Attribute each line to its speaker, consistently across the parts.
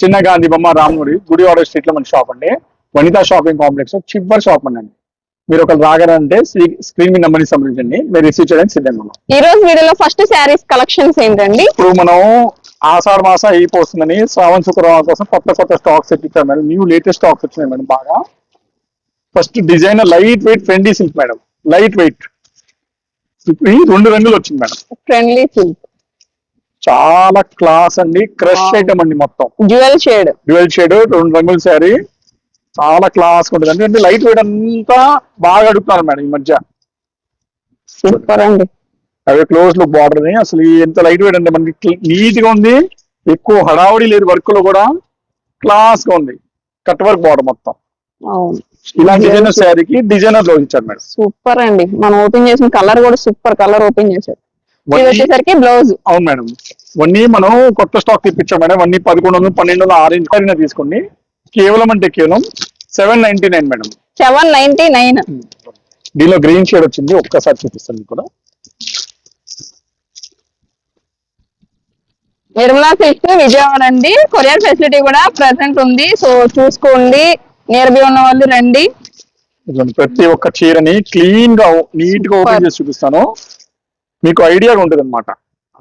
Speaker 1: చిన్న గాంధీ బొమ్మ రాముడి గుడివాడ స్ట్రీట్లో మన షాప్ అండి. వనితా షాపింగ్ కాంప్లెక్స్ చివరి షాప్ అండి మీరు ఒకరు రాగారంటే స్క్రీన్ మీ నెంబర్ సంబంధించండి. మీరు రిసీవ్ చేయడానికి సిద్ధంగా ఉన్నాం.
Speaker 2: ఈ రోజు వీడియోలో ఫస్ట్ శారీస్ కలెక్షన్స్ ఏంటండి?
Speaker 1: ఇప్పుడు మనం ఆషాఢ మాసం అయిపోతుందని శ్రావణ శుక్రవారం కోసం కొత్త కొత్త స్టాక్స్ తెప్పించారు మేడం. న్యూ లేటెస్ట్ స్టాక్స్ వచ్చినాయి మేడం బాగా. First design light weight twenty silk madam. Light weight రెండు రంగులు వచ్చింది మేడం.
Speaker 2: ఫ్రెండ్లీ సిల్క్
Speaker 1: చాలా క్లాస్ అండి క్రష్ ఐటమ్ అండి మొత్తం.
Speaker 2: డ్యూయల్ షేడ్
Speaker 1: డ్యూయల్ షేడ్ రెండు రంగుల శారీ చాలా క్లాస్ ఉంటుంది. ఎందుకంటే లైట్ వెయిట్ అంతా బాగా అడుగుతున్నారు మేడం ఈ మధ్య.
Speaker 2: సూపర్ అండి.
Speaker 1: అదే క్లోజ్ లుక్ బార్డర్ని. అసలు ఎంత లైట్ వెయిట్ అంటే మనకి నీట్గా ఉంది. ఎక్కువ హడావుడి లేదు వర్క్లో కూడా. క్లాస్గా ఉంది. కట్ వర్క్ బార్డర్ మొత్తం. ఇలా డిజైనర్ శారీకి డిజైనర్ బ్లౌజ్ ఇచ్చారు మేడం.
Speaker 2: సూపర్ అండి. మనం ఓపెన్ చేసిన కలర్ కూడా సూపర్ కలర్ ఓపెన్ చేశారు. ఇది వచ్చేసరికి బ్లౌజ్.
Speaker 1: అవును మేడం. వన్నీ మనం కొత్త స్టాక్ తెప్పించాం మేడం. వన్నీ పదకొండు వందలు పన్నెండు వందలు ఆరెంజ్ పైన తీసుకోండి. కేవలం అంటే కేవలం seven ninety nine madam.
Speaker 2: Seven ninety nine
Speaker 1: దీనిలో గ్రీన్ షేడ్ వచ్చింది. ఒక్కసారి చూపిస్తాను మీకు కూడా.
Speaker 2: నిర్మలా సిల్క్స్ విజయవాడ అండి. కొరియర్ ఫెసిలిటీ కూడా ప్రెసెంట్ ఉంది. సో చూసుకోండి. నియర్ బై ఉన్న వాళ్ళు రండి.
Speaker 1: ప్రతి ఒక్క చీరని క్లీన్గా నీట్గా ఓపెన్ చేసి చూపిస్తాను. మీకు ఐడియా ఉంటుంది అనమాట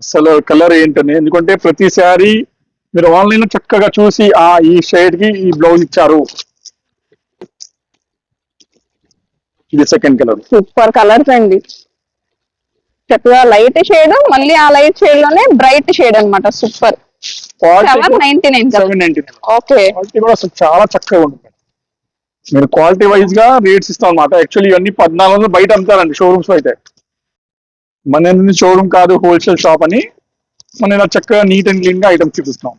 Speaker 1: అసలు కలర్ ఏంటని. ఎందుకంటే ప్రతి శారీ మీరు ఆన్లైన్లో చక్కగా చూసి ఆ ఈ షేడ్కి ఈ బ్లౌజ్ ఇచ్చారు. ఇది సెకండ్ కలర్
Speaker 2: సూపర్ కలర్స్ అండి. చక్కగా లైట్ షేడ్ మళ్ళీ ఆ లైట్ షేడ్లోనే బ్రైట్ షేడ్ అన్నమాట. సూపర్
Speaker 1: క్వాలిటీ కూడా చాలా చక్కగా ఉంటుంది మీరు క్వాలిటీ వైజ్గా రేట్స్ ఇస్తాం అనమాట యాక్చువల్లీ ఇవన్నీ పద్నాలుగు వందలు బయట అమ్ముతారండి షోరూమ్స్ అయితే. మన షోరూమ్ కాదు హోల్సేల్ షాప్ అని మనం ఇలా చక్కగా నీట్ అండ్ క్లీన్గా ఐటమ్స్ చూపిస్తాం.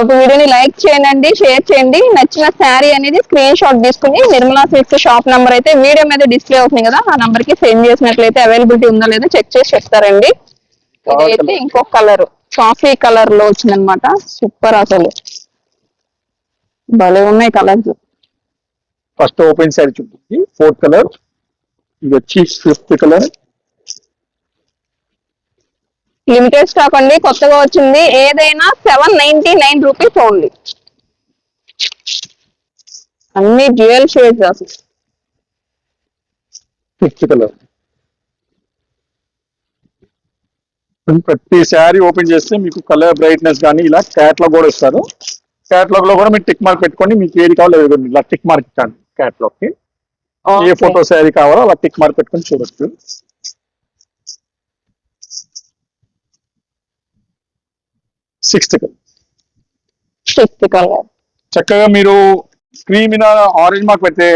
Speaker 2: ఒక వీడియోని లైక్ చేయండి షేర్ చేయండి. నచ్చిన శారీ అనేది స్క్రీన్ షాట్ తీసుకుని నిర్మలా సిల్క్స్ షాప్ నంబర్ అయితే వీడియో మీద డిస్ప్లే అవుతుంది కదా ఆ నంబర్కి సెండ్ చేసినట్లయితే అవైలబిలిటీ ఉందా లేదా చెక్ చేసి చెప్తారండి. ఇదైతే ఇంకొక కలర్ కాఫీ కలర్లో వచ్చిందనమాట సూపర్ అసలు. భలే ఉన్నాయి కలర్స్
Speaker 1: ఫస్ట్ ఓపెన్ శారీ చూపించి ఫోర్త్ కలర్ ఇది వచ్చి ఫిఫ్త్ కలర్
Speaker 2: లిమిటెడ్ స్టాక్ అండి కొత్తగా వచ్చింది. ఏదైనా seven ninety nine rupees only అన్ని డ్యూయల్ షేడ్స్ అసలు.
Speaker 1: కలర్ ప్రతి శారీ ఓపెన్ చేస్తే మీకు కలర్ బ్రైట్నెస్ కానీ ఇలా క్యాట్లాగ్ కూడా ఇస్తారు. క్యాట్లాగ్లో కూడా మీరు టిక్ మార్క్ పెట్టుకొని మీకు ఏది కావాలో. ఇలా టిక్ మార్క్ ఇచ్చాను క్యాట్లాగ్కి. ఏ. ఫోటో శారీ కావాలో అలా టిక్ మార్క్ పెట్టుకొని చూడొచ్చు. సిక్స్త్
Speaker 2: సిక్స్త్ కలర్
Speaker 1: చక్కగా మీరు స్క్రీన్ మీద ఆరెంజ్ మార్క్ పెడితే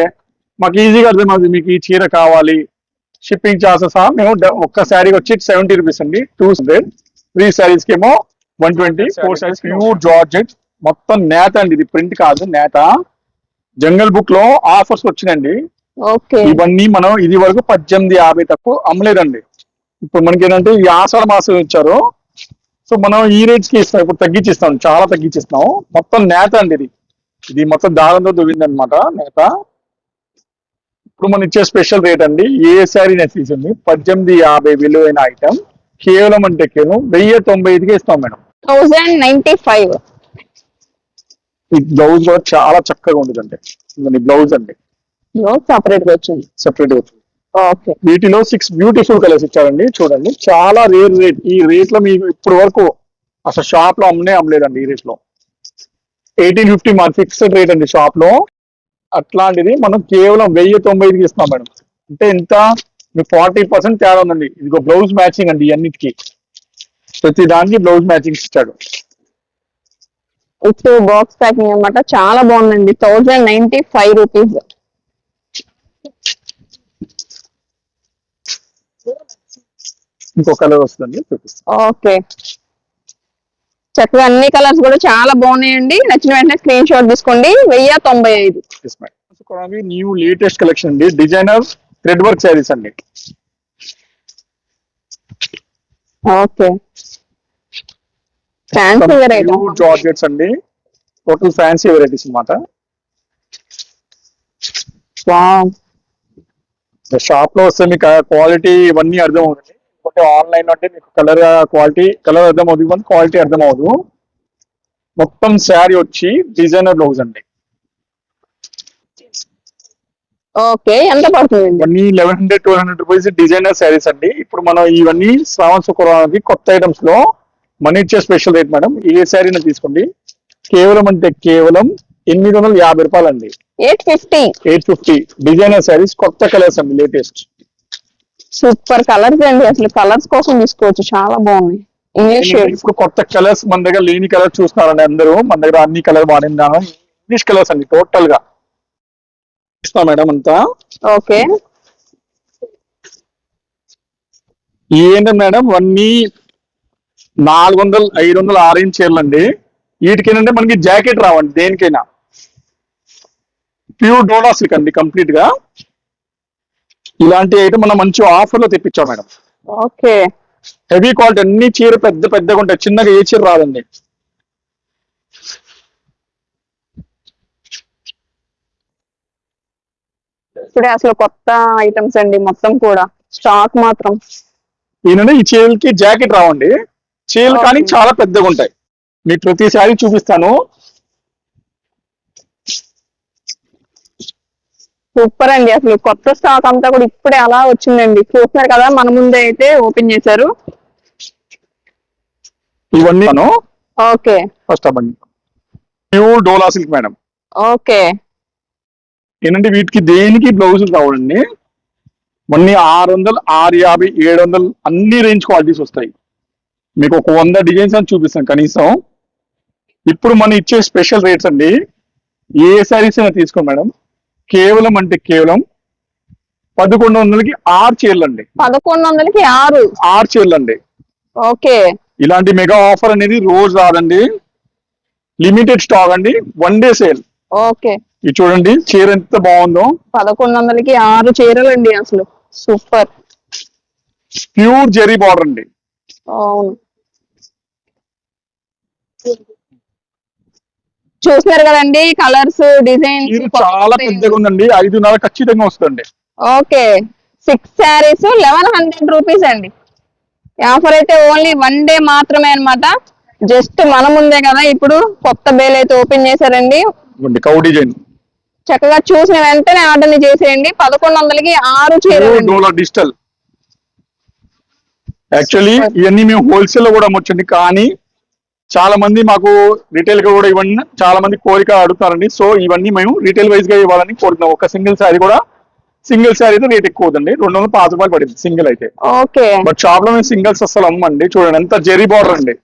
Speaker 1: మాకు ఈజీగా అర్థమవుతుంది మీకు ఈ చీర కావాలి. షిప్పింగ్ చార్జెస్ మేము ఒక్క శారీకి వచ్చి సెవెంటీ రూపీస్ అండి. టూ హండ్రెడ్ త్రీ శారీస్కి ఏమో one twenty four saris pure georgette మొత్తం నేత అండి ఇది. ప్రింట్ కాదు నేత. జంగల్ బుక్లో ఆఫర్స్ వచ్చినాయండి.
Speaker 2: ఓకే.
Speaker 1: ఇవన్నీ మనం ఇది వరకు పద్దెనిమిది యాభై తక్కువ అమ్మలేదండి. ఇప్పుడు మనకి ఏంటంటే ఈ ఆషాఢ మాసం ఇచ్చారు. సో మనం ఈ రేట్స్కి ఇస్తాం. ఇప్పుడు తగ్గించిస్తాం. చాలా తగ్గించిస్తాం మొత్తం నేత అండి ఇది. ఇది మొత్తం దారంతో దువ్వింది అనమాట నేత. ఇప్పుడు మనం ఇచ్చే స్పెషల్ రేట్ అండి. ఏ శారీ నెసీసింది పద్దెనిమిది యాభై విలువైన ఐటమ్ కేవలం అంటే కేవలం వెయ్యి తొంభై ఐదుకే ఇస్తాం మేడం.
Speaker 2: నైన్టీ ఫైవ్
Speaker 1: ఈ బ్లౌజ్ కూడా చాలా చక్కగా ఉంటుంది అండి బ్లౌజ్ అండి.
Speaker 2: సపరేట్గా వచ్చింది.
Speaker 1: సెపరేట్ అవుతుంది
Speaker 2: ఓకే
Speaker 1: వీటిలో సిక్స్ బ్యూటిఫుల్ కలర్స్ ఇచ్చారండి చూడండి. చాలా రేర్ రేట్ ఈ రేట్లో మీకు ఇప్పుడు వరకు అసలు షాప్లో అమ్మనే అమ్మలేదండి ఈ రేట్లో. ఎయిటీన్ ఫిఫ్టీ మన ఫిక్స్డ్ రేట్ అండి షాప్లో. అట్లాంటిది మనం కేవలం వెయ్యి తొంభై ఐదుకి ఇస్తున్నాం మేడం. అంటే ఎంత మీకు ఫార్టీ పర్సెంట్ తేడా ఉందండి. ఇదిగో బ్లౌజ్ మ్యాచింగ్ అండి అన్నిటికి ప్రతి దానికి బ్లౌజ్ మ్యాచింగ్ ఇచ్చాడు.
Speaker 2: విత్ బాక్స్ ప్యాకింగ్ అన్నమాట చాలా బాగుందండి. థౌజండ్ నైన్టీ ఫైవ్ రూపీస్
Speaker 1: ఇంకో కలర్ వస్తుంది
Speaker 2: ఓకే. చక్కగా అన్ని కలర్స్ కూడా చాలా బాగున్నాయండి. నచ్చిన వెంటనే స్క్రీన్ షాట్ తీసుకోండి. వెయ్యి తొంభై ఐదు.
Speaker 1: న్యూ లేటెస్ట్ కలెక్షన్ అండి. డిజైనర్ థ్రెడ్ వర్క్ శారీస్ అండి.
Speaker 2: ఓకే. ఫ్యాన్సీ వెరైటీ
Speaker 1: జార్జెట్స్ అండి. టోటల్ ఫ్యాన్సీ వెరైటీస్ అన్నమాట.
Speaker 2: వావ్
Speaker 1: షాప్లో వస్తే మీకు క్వాలిటీ ఇవన్నీ అర్థం అవుతుంది ఇంకోటి ఆన్లైన్ అంటే మీకు కలర్ క్వాలిటీ కలర్ అర్థం అవుతుంది కానీ క్వాలిటీ అర్థం అవ్వదు. మొత్తం శారీ వచ్చి డిజైనర్ బ్లౌజ్ అండి.
Speaker 2: ఓకే ఎంత పడుతుందండి?
Speaker 1: ఇవన్నీ eleven hundred twelve hundred rupees designer saris అండి. ఇప్పుడు మనం ఇవన్నీ శ్రావణ శుక్రవారానికి కొత్త ఐటమ్స్లో మన ఇచ్చే స్పెషల్ రేట్ మేడం. ఏ శారీని తీసుకోండి. కేవలం అంటే కేవలం ఎనిమిది వందల యాభై రూపాయలు అండి
Speaker 2: eight fifty.
Speaker 1: Eight fifty. Designer saris కొత్త కలర్స్ అండి లేటెస్ట్.
Speaker 2: సూపర్ కలర్స్ అండి. అసలు కలర్స్ కోసం తీసుకోవచ్చు. చాలా బాగున్నాయి. ఇంగ్లీష్ షేడ్స్
Speaker 1: ఇప్పుడు కొత్త కలర్స్ మన దగ్గర లేని కలర్ చూస్తున్నారండి అందరూ. మన దగ్గర అన్ని కలర్ వాడినాను ఇంగ్లీష్ కలర్స్ అండి టోటల్గా. ఇస్తా మేడం అంతా.
Speaker 2: ఓకే.
Speaker 1: ఏంటంటే మేడం అన్ని నాలుగు వందలు ఐదు వందలు ఆరెంజ్ చీరలు అండి. వీటికి ఏంటంటే మనకి జాకెట్ రావండి దేనికైనా. ప్యూర్ డోలా సిల్క్ అండి కంప్లీట్గా. ఇలాంటి ఐటమ్ మనం మంచి ఆఫర్లో తెప్పించాం మేడం.
Speaker 2: ఓకే.
Speaker 1: హెవీ క్వాలిటీ అన్ని చీర పెద్ద పెద్దగా ఉంటాయి. చిన్నగా ఏ చీర రాదండి.
Speaker 2: ఇప్పుడే అసలు కొత్త ఐటమ్స్ అండి మొత్తం కూడా. స్టాక్ మాత్రం.
Speaker 1: ఈయన ఈ చీరలకి జాకెట్ రావండి. చీరలు కానీ. చాలా పెద్దగా ఉంటాయి. మీకు ప్రతి శారీ చూపిస్తాను.
Speaker 2: సూపర్ అండి అసలు కొత్త స్టాక్ అంతా కూడా ఇప్పుడే అలా వచ్చిందండి. చూస్తున్నారు కదా మన ముందే అయితే ఓపెన్ చేశారు.
Speaker 1: ఇవన్నీ
Speaker 2: okay.
Speaker 1: First pure dola silk madam
Speaker 2: okay.
Speaker 1: ఏంటంటే వీటికి దేనికి బ్లౌజులు రావండి మొన్న ఆరు వందలు ఆరు యాభై ఏడు వందలు అన్ని రేంజ్ క్వాలిటీస్ వస్తాయి. మీకు ఒక వంద డిజైన్స్ అని చూపిస్తాను కనీసం. ఇప్పుడు మనం ఇచ్చే స్పెషల్ రేట్స్ అండి ఏ శారీస్ అయినా తీసుకోండి మేడం కేవలం అంటే కేవలం పదకొండు వందలకి ఆరు చీరలు అండి
Speaker 2: పదకొండు వందలకి ఆరు.
Speaker 1: ఆరు చీరలు అండి
Speaker 2: ఓకే.
Speaker 1: ఇలాంటి మెగా ఆఫర్ అనేది రోజు రాదండి. లిమిటెడ్ స్టాక్ అండి. One day sale.
Speaker 2: ఓకే.
Speaker 1: ఇది చూడండి చీర ఎంత బాగుందో.
Speaker 2: పదకొండు వందలకి ఆరు చీరలు అండి అసలు. సూపర్.
Speaker 1: ప్యూర్ జెరీ బార్డర్ అండి.
Speaker 2: అవును. చూస్తున్నారు కదండి కలర్స్
Speaker 1: చీర
Speaker 2: డిజైన్స్
Speaker 1: చాలా పెద్దగా ఉందండి. ఐదున్నర ఖచ్చితంగా వస్తుంది
Speaker 2: okay. Six saris eleven hundred rupees అండి. ఆఫర్ అయితే ఓన్లీ వన్ డే మాత్రమే అన్నమాట. జస్ట్ మన ముందే కదా ఇప్పుడు కొత్త బేల్ అయితే ఓపెన్ చేశారండి.
Speaker 1: Cow design.
Speaker 2: చక్కగా చూసిన వెంటనే ఆర్డర్ చేసేయండి. పదకొండు వందలకి ఆరు చీరలు
Speaker 1: డిజిటల్. యాక్చువల్లీ ఇవన్నీ మేము హోల్సేల్లో కూడా అమ్మొచ్చండి. కానీ చాలా మంది మాకు రిటైల్గా కూడా ఇవన్నీ చాలా మంది కోరిక అడుగుతారండి. సో ఇవన్నీ మేము రిటైల్ వైజ్గా ఇవ్వాలని కోరుతున్నాం. ఒక సింగిల్ శారీ కూడా సింగిల్ శారీ అయితే రేట్ ఎక్కువ అవుతుంది రెండు వందల పాతి రూపాయలు పడింది సింగిల్ అయితే.
Speaker 2: ఓకే.
Speaker 1: బట్ షాప్లో మేము సింగిల్స్ అసలు అమ్మండి. చూడండి ఎంత జెరీ బార్డర్ అండి.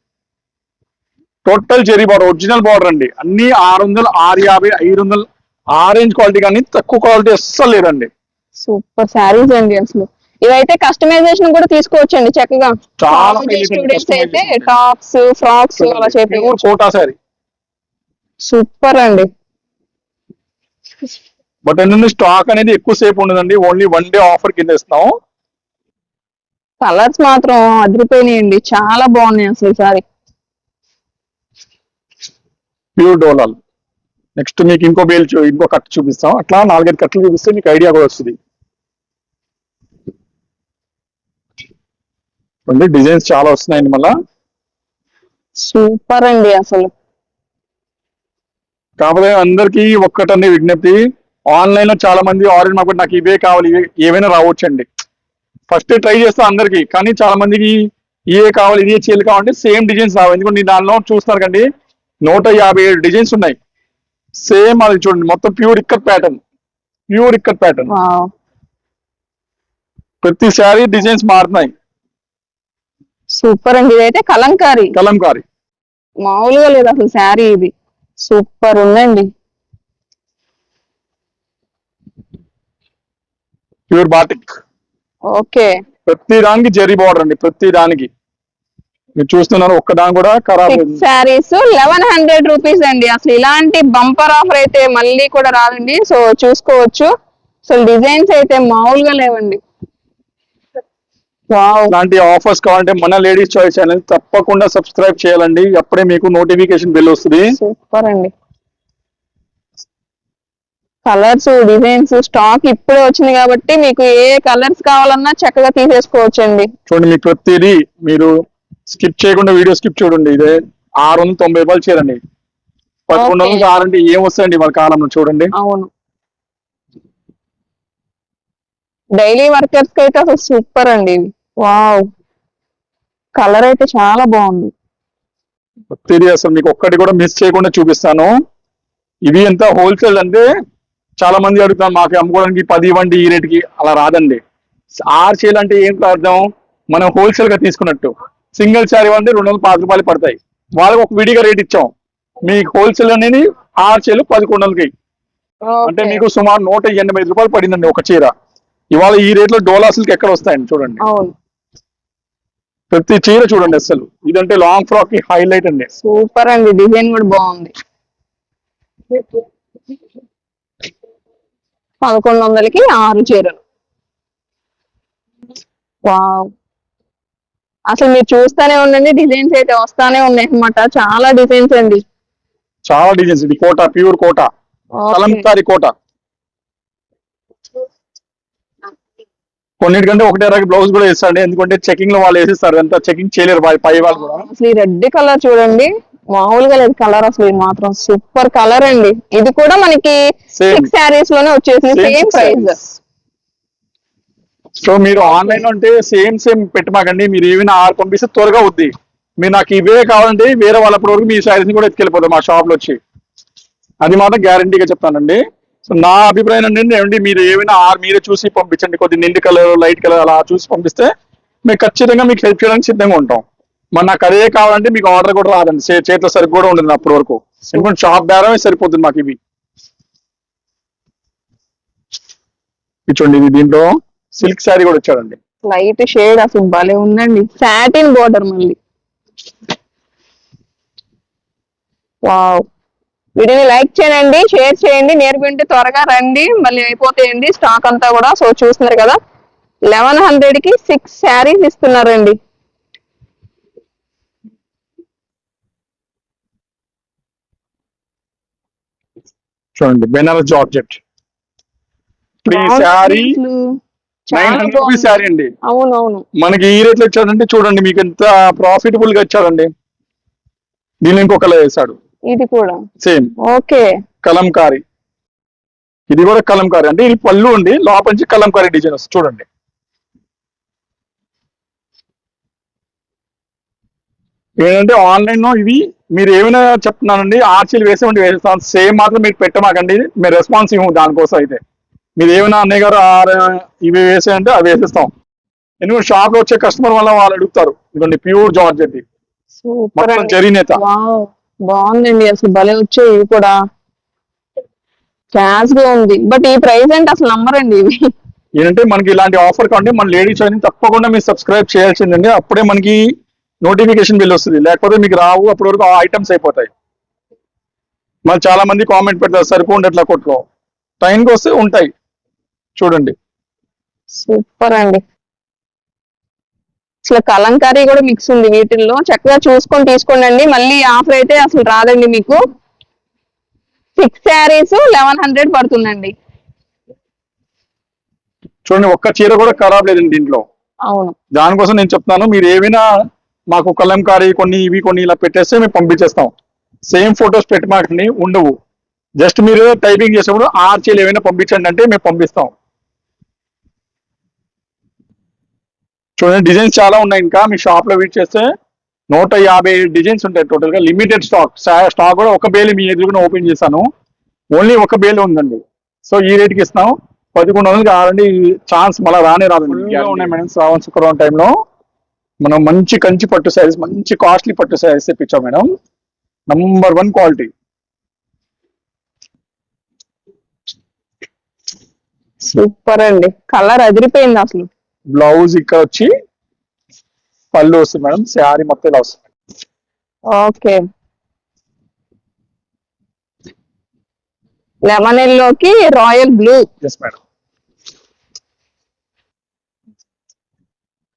Speaker 1: Total zari border original border అండి. అన్ని ఆరు వందలు ఆరు యాభై ఐదు వందలు ఆరెంజ్ క్వాలిటీ కానీ తక్కువ క్వాలిటీ అస్సలు లేదండి.
Speaker 2: సూపర్ శారీస్ అండి అసలు. ఇవైతే కస్టమైజేషన్ కూడా తీసుకోవచ్చండి చక్కగా. స్టూడెంట్స్ అయితే. టాప్స్ ఫ్రాక్స్ అలా చెప్పి సూపర్ అండి.
Speaker 1: బట్ ఏంటంటే స్టాక్ అనేది ఎక్కువ సేపు ఉండదండి. ఓన్లీ వన్ డే ఆఫర్ కింద ఇస్తాం
Speaker 2: కలర్స్ మాత్రం అదిరిపోయినాయండి. చాలా బాగున్నాయి అసలు ఈసారి
Speaker 1: ప్యూర్ డోలాల్ నెక్స్ట్ మీకు ఇంకో బేల్ ఇంకో కట్ చూపిస్తాం. అట్లా నాలుగైదు కట్లు చూపిస్తే మీకు ఐడియా కూడా వస్తుంది. అంటే డిజైన్స్ చాలా వస్తున్నాయండి మళ్ళా.
Speaker 2: సూపర్ అండి అసలు.
Speaker 1: కాకపోతే అందరికీ ఒక్కటండి విజ్ఞప్తి. ఆన్లైన్లో చాలా మంది ఆర్డర్ మాకు నాకు ఇవే కావాలి ఇవే ఏవైనా రావచ్చండి. ఫస్ట్ ట్రై చేస్తా అందరికి కానీ చాలా మందికి ఇవే కావాలి ఇదే చీరలు కావాలంటే సేమ్ డిజైన్స్ రావు. ఎందుకంటే దానిలో చూస్తున్నారు కండి నూట యాభై ఏడు డిజైన్స్ ఉన్నాయి. సేమ్ అది చూడండి మొత్తం pure ikat pattern. Pure ikat pattern. ప్రతి శారీ డిజైన్స్ మారుతున్నాయి.
Speaker 2: సూపర్ అండి ఇదైతే కలంకారీ.
Speaker 1: కలంకారీ.
Speaker 2: మామూలుగా లేదు అసలు శారీ ఇది. సూపర్ ఉందండి.
Speaker 1: Pure batik.
Speaker 2: ఓకే.
Speaker 1: ప్రతి దానికి జెరీ బార్డర్ అండి ప్రతి దానికి. మీరు చూస్తున్నారు ఒక్క దాని కూడా ఖరాబ్
Speaker 2: శారీస్ లెవెన్ హండ్రెడ్ రూపీస్ అండి. అసలు ఇలాంటి బంపర్ ఆఫర్ అయితే మళ్ళీ కూడా రాదండి. సో చూసుకోవచ్చు. అసలు డిజైన్స్ అయితే మామూలుగా లేవండి.
Speaker 1: ఇలాంటి ఆఫర్స్ కావాలంటే మన లేడీస్ చాయిస్ ఛానల్ తప్పకుండా సబ్స్క్రైబ్ చేయాలండి. అప్పుడే మీకు నోటిఫికేషన్ బిల్ వస్తుంది.
Speaker 2: సూపర్ అండి. కలర్స్ డిజైన్స్ స్టాక్ ఇప్పుడే వచ్చింది కాబట్టి మీకు ఏ కలర్స్ కావాలన్నా చక్కగా తీసేసుకోవచ్చు అండి
Speaker 1: చూడండి మీకు ప్రతిదీ మీరు స్కిప్ చేయకుండా వీడియో స్కిప్ చూడండి. ఇదే ఆరు వందల తొంభై రూపాయలు చేరండి. పదకొండు. వందలు ఆరంటే ఏం వస్తాయండి వాళ్ళ కాలంలో చూడండి.
Speaker 2: అవును. డైలీ వర్కర్స్కి అయితే అసలు సూపర్ అండి ఇవి. వావ్. కలర్ అయితే చాలా బాగుంది.
Speaker 1: ప్రతిదీ అసలు మీకు ఒక్కటి కూడా మిస్ చేయకుండా చూపిస్తాను. ఇవి ఎంత హోల్సేల్ అంటే చాలా మంది అడుగుతారు మాకు అమ్ముకోవడానికి పది ఇవ్వండి ఈ రేటుకి అలా రాదండి. ఆరు చీరలు అంటే ఏంటి అర్థం? మనం హోల్సేల్గా తీసుకున్నట్టు. సింగిల్ శారీ అంటే రెండు వందల పాతి రూపాయలు పడతాయి. వాళ్ళకి ఒక విడిగా రేట్ ఇచ్చాం. మీకు హోల్సేల్ అనేది ఆరు చీరలు పదకొండు వందలకి. అంటే మీకు సుమారు నూట ఎనభై ఐదు రూపాయలు పడిందండి ఒక చీర. ఇవాళ ఈ రేట్లో డోలాసులకి ఎక్కడ వస్తాయండి చూడండి. ప్రతి చీర చూడండి అసలు ఇదంటే లాంగ్ ఫ్రాక్కి హైలైట్ అండి.
Speaker 2: సూపర్ అండి డిజైన్ కూడా బాగుంది. పదకొండు వందలకి ఆరు చీరలు. వావ్ అసలు మీరు చూస్తానే ఉండండి డిజైన్స్ అయితే వస్తానే ఉన్నాయి అన్నమాట. చాలా డిజైన్స్ అండి.
Speaker 1: చాలా డిజైన్స్ ఇది కోట ప్యూర్ కోట. కలంకారీ కోట. కొన్నిటికంటే ఒకటే రకం బ్లౌజ్ కూడా వేస్తాండి. ఎందుకంటే చెకింగ్లో వాళ్ళు వేసిస్తారు ఎంత చెకింగ్ చేయలేరు పై- పై వాళ్ళు కూడా.
Speaker 2: అసలు ఈ రెడ్ కలర్ చూడండి. మామూలుగా లేదు కలర్ అసలు ఇది మాత్రం సూపర్ కలర్ అండి. ఇది కూడా మనకి. సిక్స్ శారీస్లోనే వచ్చేసింది. Same price.
Speaker 1: సో మీరు ఆన్లైన్లో అంటే సేమ్ సేమ్ పెట్టమాకండి. మీరు ఏమైనా ఆరు పంపిస్తే త్వరగా వద్ది మీరు నాకు ఇవే కావాలంటే వేరే వాళ్ళప్పటి వరకు మీ శారీస్ కూడా ఎత్తుకెళ్ళిపోతారు మా షాప్లో వచ్చి అది మాత్రం గ్యారంటీగా చెప్తానండి. సో నా అభిప్రాయం ఏంటంటే ఏమండి మీరు ఏమైనా మీరే చూసి పంపించండి. కొద్ది నిండి కలర్ లైట్ కలర్ అలా చూసి పంపిస్తే మేము ఖచ్చితంగా మీకు హెల్ప్ చేయడానికి సిద్ధంగా ఉంటాం. మరి నాకు అదే కావాలంటే మీకు ఆర్డర్ కూడా రాదండి. చేతిలో సరిగ్గా కూడా ఉండదు అప్పటి వరకు ఎందుకంటే షాప్ బేరమే సరిపోతుంది మాకు ఇవి. చూడండి ఇది దీంట్లో సిల్క్ శారీ కూడా వచ్చాడండి.
Speaker 2: లైట్ షేడ్ అసలు భలే ఉందండి. సాటిన్ బోర్డర్ మళ్ళీ. వావ్. వీడియోని లైక్ చేయండి షేర్ చేయండి నేర్పింటే త్వరగా రండి మళ్ళీ అయిపోతాయండి స్టాక్ అంతా కూడా. సో చూస్తున్నారు కదా లెవెన్ హండ్రెడ్కి సిక్స్ శారీస్ ఇస్తున్నారండి.
Speaker 1: చూడండి బెనారస్ జార్జెట్ శారీ అండి.
Speaker 2: అవునవును.
Speaker 1: మనకి ఈ రేట్లో ఇచ్చాడంటే చూడండి మీకు ఎంత ప్రాఫిటబుల్గా ఇచ్చాడండి. దీని ఇంకొకలా వేశాడు.
Speaker 2: ఇది కూడా.
Speaker 1: Same
Speaker 2: okay.
Speaker 1: కలంకారీ. ఇది కూడా కలంకారీ. అంటే ఇది పళ్ళు ఉంది లోపల నుంచి కలంకారీ డిజైన్ వస్తుంది. చూడండి. ఏంటంటే ఆన్లైన్లో ఇవి మీరు ఏమైనా చెప్తున్నానండి ఆర్చీలు వేసేవంటి వేస్తాను సేమ్ మాత్రం మీరు పెట్టమాకండి. మీరు రెస్పాన్స్ ఇవ్వము దానికోసం అయితే. మీరు ఏమైనా అన్నయ్య గారు ఇవి వేసేయంటే అవి వేసేస్తాం. ఎందుకంటే షాప్లో వచ్చే కస్టమర్ వల్ల వాళ్ళు అడుగుతారు. ఇదిగోండి ప్యూర్ జార్జ్ ఇది
Speaker 2: సూపర్
Speaker 1: మొత్తం
Speaker 2: అండి.
Speaker 1: జరీనేత
Speaker 2: వావ్ బాగుందండి అసలు భలే వచ్చాయి ఇవి కూడా. క్లాస్గా ఉంది. బట్ ఈ ప్రైస్ అంటే అసలు నమ్మరండి ఇవి.
Speaker 1: ఏంటంటే మనకి ఇలాంటి ఆఫర్ కావాలంటే మన లేడీస్ అని తప్పకుండా మీరు సబ్స్క్రైబ్ చేయాల్సిందండి. అప్పుడే మనకి నోటిఫికేషన్ బిల్ వస్తుంది. లేకపోతే మీకు రావు అప్పటి వరకు ఆ ఐటమ్స్ అయిపోతాయి. మరి చాలా మంది కామెంట్ పెడతారు సరిపోండి ఎట్లా కొట్టుకో? టైంకి వస్తే ఉంటాయి. చూడండి.
Speaker 2: సూపర్ అండి. అసలు కలంకారీ కూడా మిక్స్ ఉంది వీటిల్లో. చక్కగా చూసుకొని తీసుకోండి మళ్ళీ ఆఫర్ అయితే అసలు రాదండి మీకు. సిక్స్ శారీస్ లెవెన్ హండ్రెడ్ పడుతుందండి.
Speaker 1: చూడండి ఒక్క చీర కూడా ఖరాబ్ లేదండి దీంట్లో.
Speaker 2: అవును.
Speaker 1: దానికోసం నేను చెప్తున్నాను మీరు ఏమైనా మాకు కలంకారీ కొన్ని ఇవి కొన్ని ఇలా పెట్టేస్తే మేము పంపించేస్తాం. సేమ్ ఫొటోస్ పెట్టమాకండి ఉండవు. జస్ట్ మీరు టైపింగ్ చేసేప్పుడు ఆరు చీరలు ఏమైనా పంపించండి అంటే మేము పంపిస్తాం. చూడండి డిజైన్స్ చాలా ఉన్నాయి. ఇంకా మీ షాప్లో విజిట్ చేస్తే నూట యాభై డిజైన్స్ ఉంటాయి టోటల్గా లిమిటెడ్ స్టాక్ స్టాక్ కూడా ఒక బేలు మీ ఎదురుగా ఓపెన్ చేశాను. ఓన్లీ ఒక బేలు ఉందండి. సో ఈ రేట్కి ఇస్తాం పదకొండు వందలు కావాలండి ఛాన్స్ మళ్ళీ రానే రాదు. ఉన్నాయి మేడం శ్రావణ శుక్రవారం టైంలో మనం మంచి కంచి పట్టు శారీస్ మంచి కాస్ట్లీ పట్టు size తెప్పించాం madam number one quality
Speaker 2: super అండి. కలర్ అదిరిపోయింది అసలు.
Speaker 1: బ్లౌజ్ ఇక్కడ వచ్చి పళ్ళు వస్తుంది మేడం శారీ మొత్తం ఇలా వస్తుంది
Speaker 2: ఓకే. లెమన్ ఎల్లోకి రాయల్ బ్లూ.
Speaker 1: ఎస్ మేడం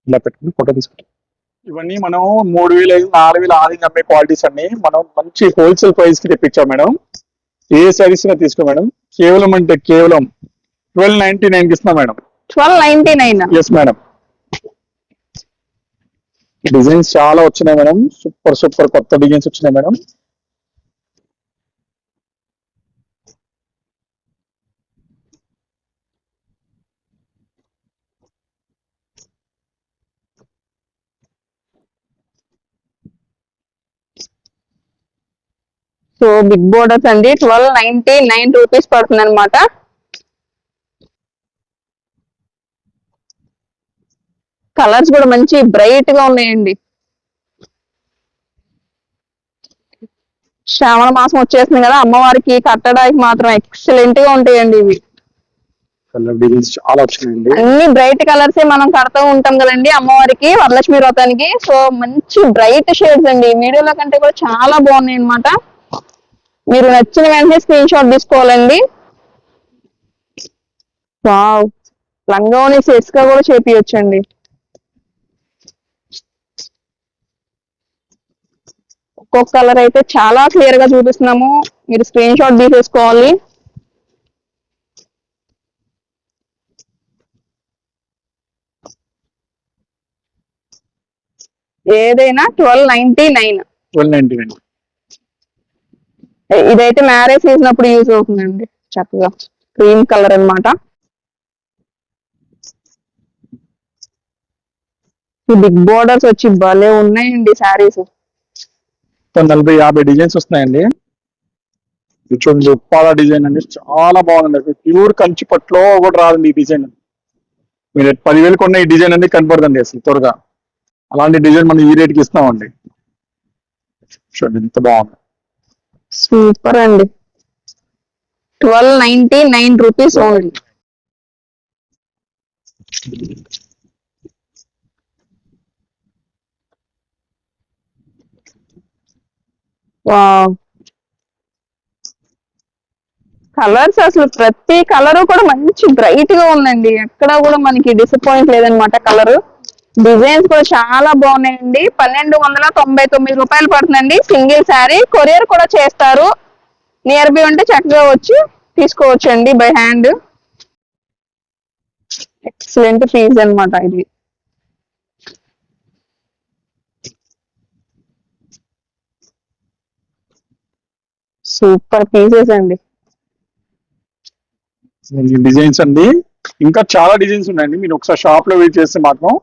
Speaker 1: ఇలా పెట్టుకుని ఫోటో తీసుకుంటాం. ఇవన్నీ మనం మూడు వేలు ఐదు నాలుగు వేలు ఆరు వేలు అమ్మే క్వాలిటీస్ అన్ని మనం మంచి హోల్సేల్ ప్రైస్కి తెప్పించాం మేడం. ఏ సారీస్ తీసుకో మేడం. కేవలం అంటే కేవలం ట్వెల్వ్ నైన్టీ నైన్కి ఇస్తున్నాం madam.
Speaker 2: Twelve ninety nine
Speaker 1: yes madam designs చాలా వచ్చినాయి మేడం సూపర్ సూపర్ కొత్త డిజైన్స్ వచ్చినాయి మేడం
Speaker 2: సో బిగ్ బోర్డర్స్ అండి. ట్వెల్వ్ నైన్టీ నైన్ రూపీస్ పడుతుంది అనమాట కలర్స్ కూడా మంచి బ్రైట్గా ఉన్నాయండి. శ్రావణ మాసం వచ్చేస్తుంది కదా అమ్మవారికి కట్టడానికి మాత్రం ఎక్సలెంట్గా ఉంటాయండి ఇవి. అన్ని బ్రైట్ కలర్స్ మనం కడుతూ ఉంటాం కదండి అమ్మవారికి వరలక్ష్మి వ్రతానికి. సో మంచి బ్రైట్ షేడ్స్ అండి. వీడియోలో కంటే కూడా చాలా బాగున్నాయి అన్నమాట. మీరు నచ్చిన వెంటనే స్క్రీన్ షాట్ తీసుకోవాలండి. వావ్! లంగావని సెట్స్గా కూడా చేపియొచ్చండి. ఒక్కొక్క కలర్ అయితే చాలా క్లియర్గా చూపిస్తున్నాము. మీరు స్క్రీన్ షాట్ తీసేసుకోవాలి. ఏదైనా ట్వెల్వ్ నైన్టీ నైన్ ఇదైతే మ్యారేజ్ సీజన్ అప్పుడు యూజ్ అవుతుందండి. చక్కగా క్రీమ్ కలర్ అన్నమాట. ఈ బిగ్ బోర్డర్స్ వచ్చి భలే ఉన్నాయండి శారీస్
Speaker 1: నలభై యాభై డిజైన్స్ వస్తున్నాయండి. ఇది చూడండి ఉప్పాల డిజైన్ అండి. చాలా బాగుందండి ప్యూర్ కంచి పట్లో కూడా రాదండి ఈ డిజైన్. మీరు పదివేలు కొన్న ఈ డిజైన్ అనేది కనపడదండి అసలు త్వరగా. అలాంటి డిజైన్ మనం ఈ రేట్కి ఇస్తామండి చూడండి ఎంత బాగుంది.
Speaker 2: సూపర్ అండి. Twelve ninety nine rupees only. Colours అసలు ప్రతి కలర్ కూడా మంచి బ్రైట్గా ఉందండి. ఎక్కడ కూడా మనకి డిసప్పాయింట్ లేదనమాట కలర్ డిజైన్స్ కూడా చాలా బాగున్నాయండి. పన్నెండు వందల తొంభై తొమ్మిది రూపాయలు పడుతుందండి. సింగిల్ శారీ కొరియర్ కూడా చేస్తారు. నియర్ బై ఉంటే చక్కగా వచ్చి తీసుకోవచ్చు అండి బై హ్యాండ్ ఎక్సలెంట్ పీస్ అనమాట ఇది. సూపర్ పీసెస్ అండి.
Speaker 1: డిజైన్స్ అండి. ఇంకా చాలా డిజైన్స్ ఉన్నాయండి. మీరు ఒకసారి షాప్లో వెయిట్ చేస్తే మాత్రం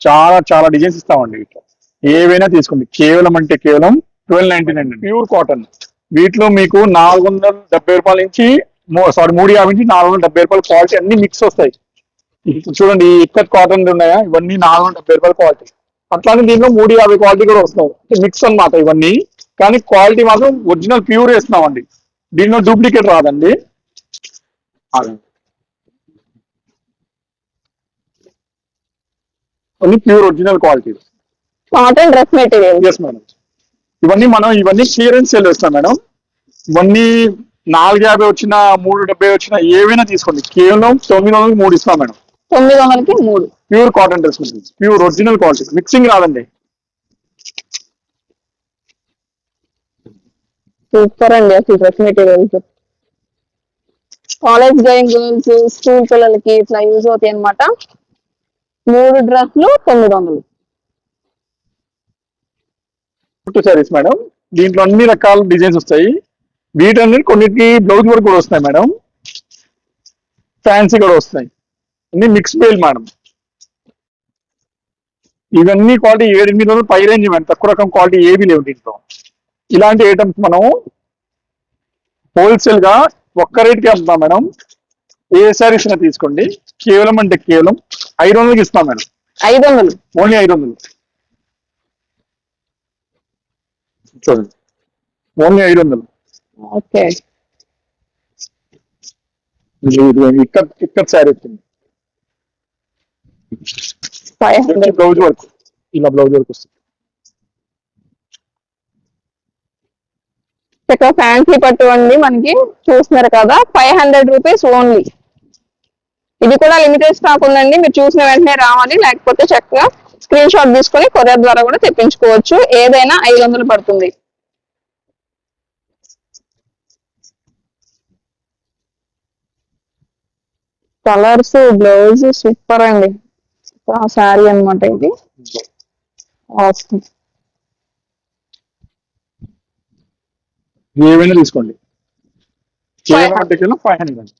Speaker 1: చాలా చాలా డిజైన్స్ ఇస్తామండి వీటిలో. ఏవైనా తీసుకోండి. కేవలం అంటే కేవలం twelve ninety nine pure cotton వీటిలో మీకు నాలుగు వందల డెబ్బై రూపాయల నుంచి సారీ మూడు యాభై నుంచి నాలుగు వందల డెబ్బై రూపాయల క్వాలిటీ అన్ని మిక్స్ వస్తాయి. చూడండి ఇక్కడ కాటన్ ఉన్నాయా? ఇవన్నీ నాలుగు వందల డెబ్బై రూపాయల క్వాలిటీ అట్లానే దీంట్లో మూడు యాభై క్వాలిటీ కూడా వస్తాయి. మిక్స్ అనమాట ఇవన్నీ. కానీ క్వాలిటీ మాత్రం ఒరిజినల్ ప్యూర్ వేస్తున్నామండి. దీంట్లో డూప్లికేట్ రాదండి. అన్ని pure original quality.
Speaker 2: Cotton dress material
Speaker 1: yes madam ఇవన్నీ మనం ఇవన్నీ క్లియరెన్స్ సేల్ వేస్తాం మేడం ఇవన్నీ నాలుగు యాభై వచ్చిన మూడు డెబ్బై వచ్చిన ఏవైనా తీసుకోండి. కేవలం తొమ్మిది వందలకి మూడు ఇస్తాం మేడం
Speaker 2: తొమ్మిది వందలకి మూడు.
Speaker 1: Pure cotton dress materials pure original quality. Mixing రాదండి.
Speaker 2: సూపర్ అండి అసలు dress materials college going girls school పిల్లలకి ఇట్లా యూజ్ అవుతాయి అనమాట మూడు డ్రెస్లు తొమ్మిది వందలు.
Speaker 1: కుట్టు శారీస్ మేడం దీంట్లో అన్ని రకాల డిజైన్స్ వస్తాయి. వీటన్ని కొన్నిటికి బ్లౌజ్ వర్క్ కూడా వస్తాయి మేడం ఫ్యాన్సీ కూడా వస్తాయి అన్ని మిక్స్ బేల్ మేడం ఇవన్నీ క్వాలిటీ ఏడు ఎనిమిది వందలు పై రేంజ్ మేడం తక్కువ రకం క్వాలిటీ ఏవి లేవు దీంట్లో. ఇలాంటి ఐటమ్స్ మనం హోల్సేల్గా ఒక్క రేట్కి అమ్ముతాం మేడం. ఏ శారీస్ అయినా తీసుకోండి. కేవలం అంటే కేవలం ఐదు వందలకి ఇస్తాం మేడం.
Speaker 2: ఐదు వందలు.
Speaker 1: ఓన్లీ ఐదు వందలు. చూడండి. ఓన్లీ ఐదు వందలు.
Speaker 2: ఓకే.
Speaker 1: ఇక్కడ ఇక్కడ శారీ వచ్చింది బ్లౌజ్ వర్క్. ఇలా బ్లౌజ్ వర్క్ వస్తుంది.
Speaker 2: చక్కగా ఫ్యాన్సీ పట్టు అండి మనకి. చూస్తున్నారు కదా ఫైవ్ హండ్రెడ్ రూపీస్ ఓన్లీ ఇది కూడా లిమిటెడ్ స్టాక్ ఉందండి. మీరు చూసిన వెంటనే రావాలి. లేకపోతే చక్కగా స్క్రీన్ షాట్ తీసుకొని కొరియర్ ద్వారా కూడా తెప్పించుకోవచ్చు. ఏదైనా ఐదు వందలు పడుతుంది. కలర్స్ బ్లౌజ్ సూపర్ అండి. శారీ అన్నమాట ఇది.
Speaker 1: ఏమైనా తీసుకోండి. Five hundred